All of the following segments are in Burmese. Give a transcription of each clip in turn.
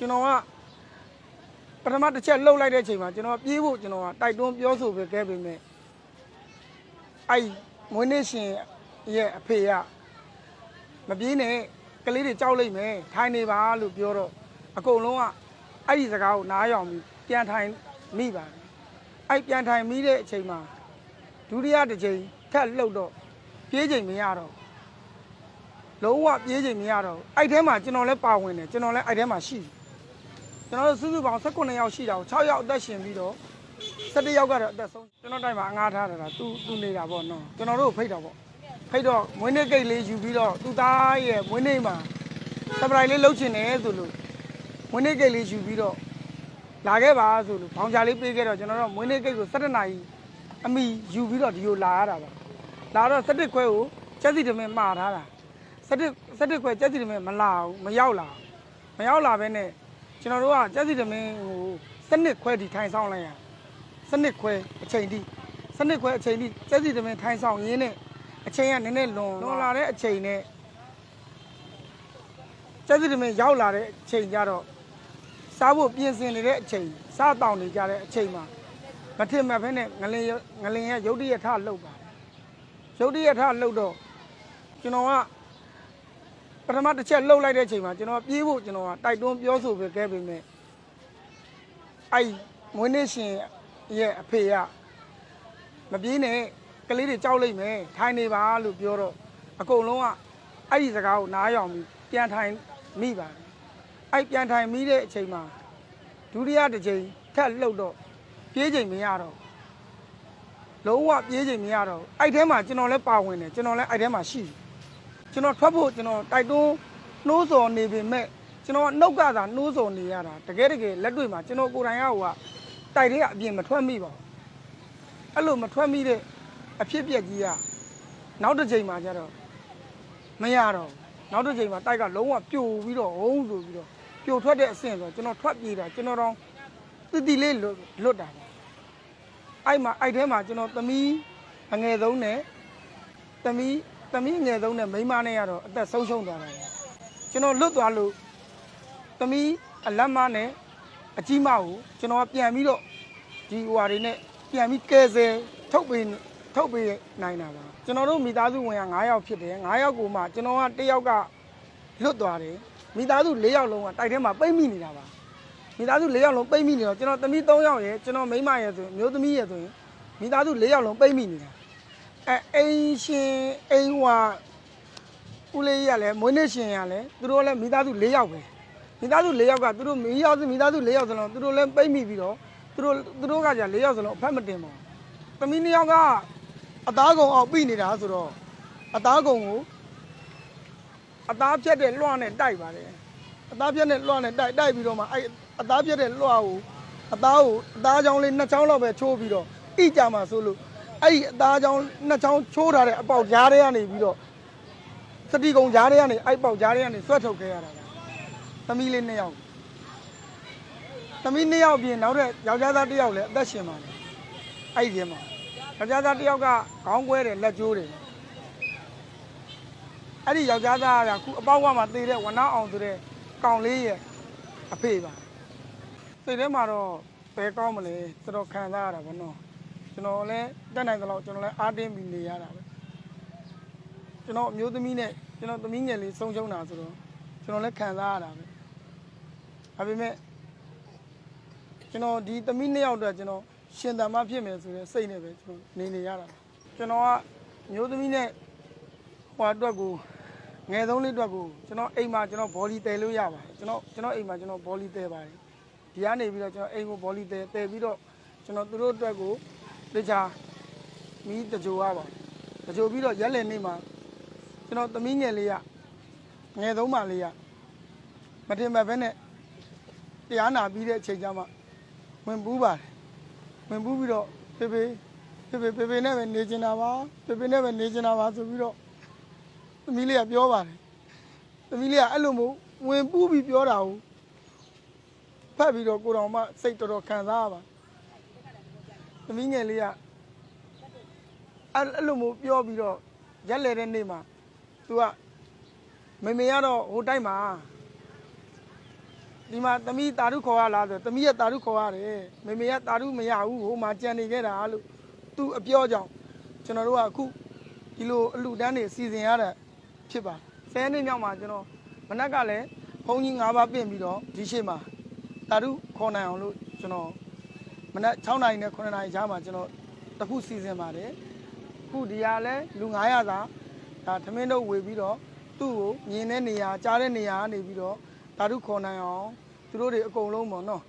ကျွန်တော်ကပထမတစ်ချက်လှုပ်လိုက်တဲ့အချိန်မှာကျွန်တော်ကပြေးဖို့ကျွန်တော်ကတိုက်တွန်းပြောဆိုပေးခဲ့ပေမဲ့အဲ့မွေးနေ့ရှင်ရဲ့အဖေကမပြေးနဲ့ကလေးတွေကြောက်လိုက်မယ်ထိုင်နေပါလို့ပြောတော့အကုန်လုံးကအဲ့ဒီစကားကိုနားယောင်ပြီးပြန်ထိုင်မိပါတယ်အဲ့ပြန်ထိုင်မိတဲ့အချိန်မှာဒုတိယတစ်ချိန်ထပ်လှုပ်တော့ပြေးချိန်မရတော့လုံးဝပြေးချိန်မရတော့အဲ့ထဲမှာကျွန်တော်လည်းပါဝင်တယ်ကျွန်တော်လည်းအဲ့ထဲမှာရှိတယ် ကျွန်တော်တို့စုစုပေါင်း18ယောက်ရှိတာကို6ယောက်အသက်ရှင်ပြီးတော့17ယောက်ကတော့အသက်ဆုံးကျွန်တော်တိုင်မှာအငားထားတာကသူသူနေတာပေါ့နော်ကျွန်တော်တို့ဖိတ်တော့ပေါ့ဖိတ်တော့မွေးနေ့ကိတ်လေးယူပြီးတော့သူသားရဲ့မွေးနေ့မှာစပရိုက်လေးလှုပ်ချင်တယ်ဆိုလို့မွေးနေ့ကိတ်လေးယူပြီးတော့လာခဲ့ပါဆိုလို့ဘောင်ချလေးပေးခဲ့တော့ကျွန်တော်တို့မွေးနေ့ကိတ်ကို17နာရီအမိယူပြီးတော့ဒီကိုလာရတာပါလာတော့17ခွဲကိုချက်စီတမင်မှားထားတာ17 17ခွဲချက်စီတမင်မလာဘူးမရောက်လာဘူးမရောက်လာဘဲနဲ့ ကျွန်တော်တို့ကချက်စီတမင်ဟိုစနစ်ခွဲဒီထိုင်ဆောင်လိုက်ရစနစ်ခွဲအချိန်ဒီစနစ်ခွဲအချိန်ဒီချက်စီတမင်ထိုင်ဆောင်ရင်းနဲ့အချိန်ကနည်းနည်းလွန်လွန်လာတဲ့အချိန်နဲ့ချက်စီတမင်ရောက်လာတဲ့အချိန်ကြတော့စားဖို့ပြင်ဆင်နေတဲ့အချိန်စားတောင်းနေကြတဲ့အချိန်မှာမထင်မှတ်ဖဲနဲ့ငလင်ရငလင်ရဲ့ရုတ်တရက်ထလှုပ်ပါတယ်ရုတ်တရက်ထလှုပ်တော့ကျွန်တော်က ပထမတစ်ချက်လှုပ်လိုက်တဲ့အချိန်မှာကျွန်တော်ပြေးဖို့ကျွန်တော်ကတိုက်တွန်းပြောဆိုပေးခဲ့ပေမဲ့အဲ့မွေးနေ့ရှင်ရဲ့အဖေကမပြေးနဲ့ကလေးတွေကြောက်လိုက်မယ်ထိုင်နေပါလို့ပြောတော့အကုန်လုံးကအဲ့ဒီစကားကိုနားယောင်ပြီးပြန်ထိုင်မိပါတယ်အဲ့ပြန်ထိုင်မိတဲ့အချိန်မှာဒုတိယတစ်ချိန်ထပ်လှုပ်တော့ပြေးချိန်မရတော့လုံးဝပြေးချိန်မရတော့အဲ့ထဲမှာကျွန်တော်လည်းပါဝင်တယ်ကျွန်တော်လည်းအဲ့ထဲမှာရှိတယ် ကျွန်တော်ထွက်ဖို့ကျွန်တော်တိုက်တွန်းနှိုးဆော်နေပေမဲ့ကျွန်တော်ကနှုတ်ကသာနှိုးဆော်နေရတာတကယ်တကယ်လက်တွေ့မှာကျွန်တော်ကိုယ်တိုင်ကဟိုကတိုက်တဲ့အပြင်မထွက်မိပါဘူးအဲ့လိုမထွက်မိတဲ့အဖြစ်ပြက်ကြီးကနောက်တစ်ချိန်မှာကျတော့မရတော့ဘူးနောက်တစ်ချိန်မှာတိုက်ကလုံးဝပြိုပြီးတော့ဟုံးဆိုပြီးတော့ပြိုထွက်တဲ့အဆင့်ဆိုတော့ကျွန်တော်ထွက်ပြေးတာကျွန်တော်တော့တတိလေးလွတ်လွတ်တာပါအဲ့မှာအဲ့ထဲမှာကျွန်တော်သမီးအငယ်ဆုံးနဲ့သမီး သမီးငယ်ဆုံးနဲ့မိန်းမနဲ့ကတော့အသက်ဆုံးရှုံးသွားတယ်ကျွန်တော်လွတ်သွားလို့သမီးအလက်မနဲ့အကြီးမကိုကျွန်တော်ကပြန်ပြီးတော့ဒီဟိုဟာတွေနဲ့ပြန်ပြီးကဲဆယ်ထုတ်ပေးထုတ်ပေးနိုင်တာပါကျွန်တော်တို့မိသားစုဝင်က9ယောက်ဖြစ်တယ်9ယောက်ကိုမှကျွန်တော်ကတစ်ယောက်ကလွတ်သွားတယ်မိသားစု4ယောက်လုံးကတိုက်ထဲမှာပိတ်မိနေတာပါမိသားစု4ယောက်လုံးပိတ်မိနေတော့ကျွန်တော်သမီး3ယောက်ရယ်ကျွန်တော်မိန်းမရယ်ဆိုရင်မျိုးသမီးရယ်ဆိုရင်မိသားစု4ယောက်လုံးပိတ်မိနေတာ အဲအိမ်ရှင်အိမ်ဟွာဦးလေးကြီးကလည်းမွေးနေ့ရှင်ရလည်းသူတို့လည်းမိသားစု၄ယောက်ပဲမိသားစု၄ယောက်ကသူတို့မိယောက်မိသားစု၄ယောက်စလုံးသူတို့လည်းပိတ်မိပြီးတော့သူတို့သူတို့ကじゃ၄ယောက်စလုံးအဖက်မတင်ပါဘူးသမီးနှစ်ယောက်ကအသားကုံအောင်ပြီးနေတာဆိုတော့အသားကုံကိုအသားဖြတ်တဲ့လွှာနဲ့တိုက်ပါတယ်အသားဖြတ်တဲ့လွှာနဲ့တိုက်တိုက်ပြီးတော့မှအဲအသားဖြတ်တဲ့လွှာကိုအသားကိုအသားချောင်းလေးနှစ်ချောင်းလောက်ပဲချိုးပြီးတော့ဣကြမှာဆိုလို့ အဲ့ဒီအသားချောင်းနှစ်ချောင်းချိုးထားတဲ့အပေါက်ကြားထဲကနေပြီးတော့စတိကုံကြားထဲကနေအဲ့ပေါက်ကြားထဲကနေဆွတ်ထုတ်ခဲ့ရတာပါသမီးလေးနှစ်ယောက်သမီးနှစ်ယောက်ပြင်နောက်တဲ့ယောက်ျားသားတစ်ယောက်လည်းအသက်ရှင်ပါတယ်အဲ့ဒီထဲမှာယောက်ျားသားတစ်ယောက်ကခေါင်းကွဲတယ်လက်ကျိုးတယ်အဲ့ဒီယောက်ျားသားကခုအပေါက်ကမှသေတဲ့ဝနအောင်ဆိုတဲ့ကောင်လေးရဲ့အဖေပါစိတ်ထဲမှာတော့ဘယ်ကောင်းမလဲတော်တော်ခံစားရတာဗောနော် ကျွန်တော်လည်းတက်နိုင်သလောက်ကျွန်တော်လည်းအားတင်းပြီးနေရတာပဲကျွန်တော်အမျိုးသမီးနဲ့ကျွန်တော်သမီးငယ်လေးဆုံးရှုံးတာဆိုတော့ကျွန်တော်လည်းခံစားရတာပဲဒါပေမဲ့ကျွန်တော်ဒီသမီးနှစ်ယောက်အတွက်ကျွန်တော်ရှင်သန်မဖြစ်မယ်ဆိုတဲ့စိတ်နဲ့ပဲကျွန်တော်နေနေရတာပါကျွန်တော်ကအမျိုးသမီးနဲ့ဟိုအတွက်ကိုငယ်ဆုံးလေးအတွက်ကိုကျွန်တော်အိမ်မှာကျွန်တော်ဘောလီတည်လို့ရပါတယ်ကျွန်တော်ကျွန်တော်အိမ်မှာကျွန်တော်ဘောလီတည်ပါတယ်ဒီကနေပြီးတော့ကျွန်တော်အိမ်ကိုဘောလီတည်တည်ပြီးတော့ကျွန်တော်သူတို့အတွက်ကို တခြားမီးတကြိုရပါတကြိုပြီးတော့ရက်လည်နေ့မှာကျွန်တော်သမီးငယ်လေးကငယ်သုံးပါလေးကမတင်မဘဲနဲ့တရားနာပြီးတဲ့အချိန်ကျမှဝင်ပူးပါတယ်ဝင်ပူးပြီးတော့ဖေဖေဖေဖေဖေဖေနဲ့ပဲနေချင်တာပါဖေဖေနဲ့ပဲနေချင်တာပါဆိုပြီးတော့သမီးလေးကပြောပါတယ်သမီးလေးကအဲ့လိုမျိုးဝင်ပူးပြီးပြောတာကိုဖတ်ပြီးတော့ကိုတော်မှစိတ်တော်တော်ခံစားရပါ သမီးငယ်လေးကအဲ့အဲ့လိုမျိုးပြောပြီးတော့ရက်လေတဲ့နေ့မှာ तू ကမေမေကတော့ဟိုတိုက်မှာဒီမှာသမီးတာရုခေါ်ရလားဆိုသမီးရဲ့တာရုခေါ်ရတယ်မေမေကတာရုမရဘူးဟိုမှာကြံနေခဲ့တာလို့သူအပြောကြောင့်ကျွန်တော်တို့ကအခုဒီလိုအလူတန်းနေစီစဉ်ရတာဖြစ်ပါဆယ်နှစ်မြောက်မှာကျွန်တော်မနက်ကလည်းဘုန်းကြီး၅ပါးပြင်ပြီးတော့ဒီရှိမှာတာရုခေါ်နိုင်အောင်လို့ကျွန်တော် မနက်6နာရီနဲ့9နာရီကြားမှာကျွန်တော်တစ်ခုစီစဉ်ပါတယ်အခုဒီဟာလဲလူ900သာဒါသမင်းတို့ဝေပြီးတော့သူ့ကိုမြင်တဲ့နေရာကြားတဲ့နေရာကနေပြီးတော့ဓာတုခေါ်နိုင်အောင်သူတို့တွေအကုန်လုံးပေါ့နော်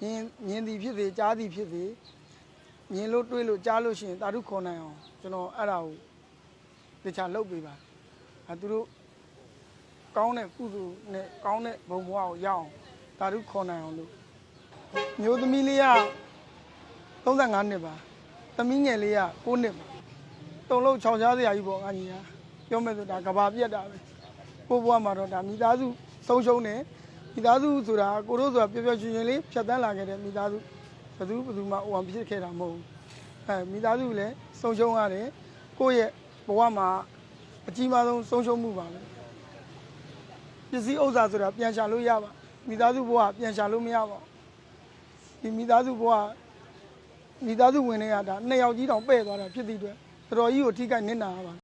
မြင်မြင်သည်ဖြစ်စေကြားသည်ဖြစ်စေမြင်လို့တွေးလို့ကြားလို့ရှိရင်ဓာတုခေါ်နိုင်အောင်ကျွန်တော်အဲ့ဒါကိုတခြားလုပ်ပေးပါအဲသူတို့ကောင်းတဲ့ကုသိုလ်နဲ့ကောင်းတဲ့ဘုံဘဝကိုရအောင်ဓာတုခေါ်နိုင်အောင်လို့မျိုးသမီးလေးက 35နှစ်ပါသမီးငယ်လေးက9နှစ်ပါတုံလို့6ချားစရာကြီးပေါ့ငါကြီးညာပြောမယ်ဆိုဒါကဘာပြက်တာပဲကိုဘွားမှာတော့ဒါမိသားစုဆုံးရှုံးတယ်မိသားစုဆိုတာကိုတို့ဆိုတာပျော်ပျော်ရွှင်ရွှင်လေးဖြတ်တန်းလာခဲ့တဲ့မိသားစုဘယ်သူဘယ်သူမှဟိုအောင်ဖြစ်ခဲ့တာမဟုတ်ဘူးအဲမိသားစုလည်းဆုံးရှုံးရတယ်ကိုယ့်ရဲ့ဘဝမှာအကြီးမားဆုံးဆုံးရှုံးမှုပါပဲပစ္စည်းဥစ္စာဆိုတာပြန်ရှာလို့ရပါမိသားစုဘဝပြန်ရှာလို့မရပါဘူးဒီမိသားစုဘဝ မိသားစုဝင်တွေကဒါနှစ်ယောက်ကြီးတောင်ပဲ့သွားတာဖြစ်သည့်အတွက်တော်တော်ကြီးကိုထိခိုက်နစ်နာရပါ